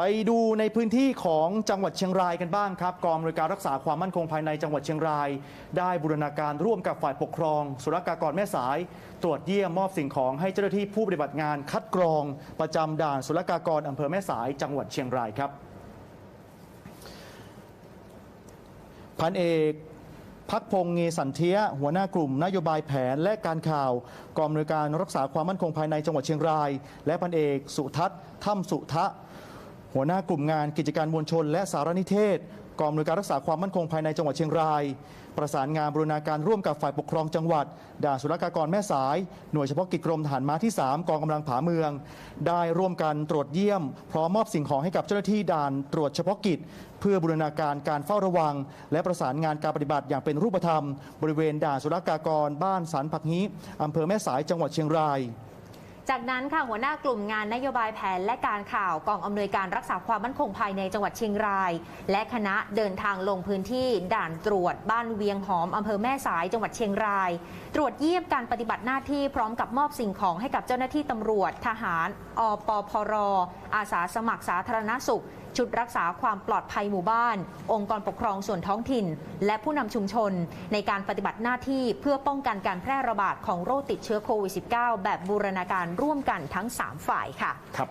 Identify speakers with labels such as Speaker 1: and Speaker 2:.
Speaker 1: ไปดูในพื้นที่ของจังหวัดเชียงรายกันบ้างครับกองบริการรักษาความมั่นคงภายในจังหวัดเชียงราย ได้บูรณาการร่วมกับฝ่ายปกครองศุลกากรแม่สาย ตรวจเยี่ยมมอบสิ่งของให้เจ้าหน้าที่ผู้ปฏิบัติงานคัดกรอง ประจำด่านศุลกากรอำเภอแม่สาย จังหวัดเชียงรายครับพันเอกพักพงษ์เงสันเทียหัวหน้ากลุ่มนโยบายแผนและการข่าวกองบริการรักษาความมั่นคงภายในจังหวัดเชียงราย และพันเอกสุทัศน์ถ้ำสุทะ หัวหน้ากลุ่มงานกิจการมวลชน และสารนิเทศ กองบริการรักษาความมั่นคงภายในจังหวัดเชียงราย ประสานงานบรูรณาการร่วมกับฝ่ายปกครองจังหวัด ด่านศุลกากรแม่สาย หน่วยเฉพาะกิจกรมทหารม้าที่ 3 กองกำลังผาเมือง ได้ร่วมกันตรวจเยี่ยม พร้อมมอบสิ่งของให้กับเจ้าหน้าที่ด่านตรวจเฉพาะกิจ เพื่อบูรณาการการเฝ้าระวัง และประสานงานการปฏิบัติอย่างเป็นรูปธรรม บริเวณด่านศุลกากร บ้านสันผักฮี้อำเภอแม่สายจังหวัดเชียงราย
Speaker 2: จากนั้นค่ะหัวหน้ากลุ่มงานนโยบายแผนและการข่าวกองอำนวยการรักษาความมั่นคงภายในจังหวัดเชียงราย และคณะเดินทางลงพื้นที่ด่านตรวจบ้านเวียงหอมอำเภอแม่สายจังหวัดเชียงราย ตรวจเยี่ยมการปฏิบัติหน้าที่พร้อมกับมอบสิ่งของให้กับเจ้าหน้าที่ตำรวจ ทหาร อปพรอาสาสมัครสาธารณสุข ชุดรักษาความปลอดภัยหมู่บ้าน องค์กรปกครองส่วนท้องถิ่น และผู้นำชุมชน ในการปฏิบัติหน้าที่เพื่อป้องกันการแพร่ระบาดของโรคติดเชื้อโควิด -19 แบบบูรณาการร่วมกันทั้ง 3 ฝ่ายค่ะ
Speaker 1: ครับ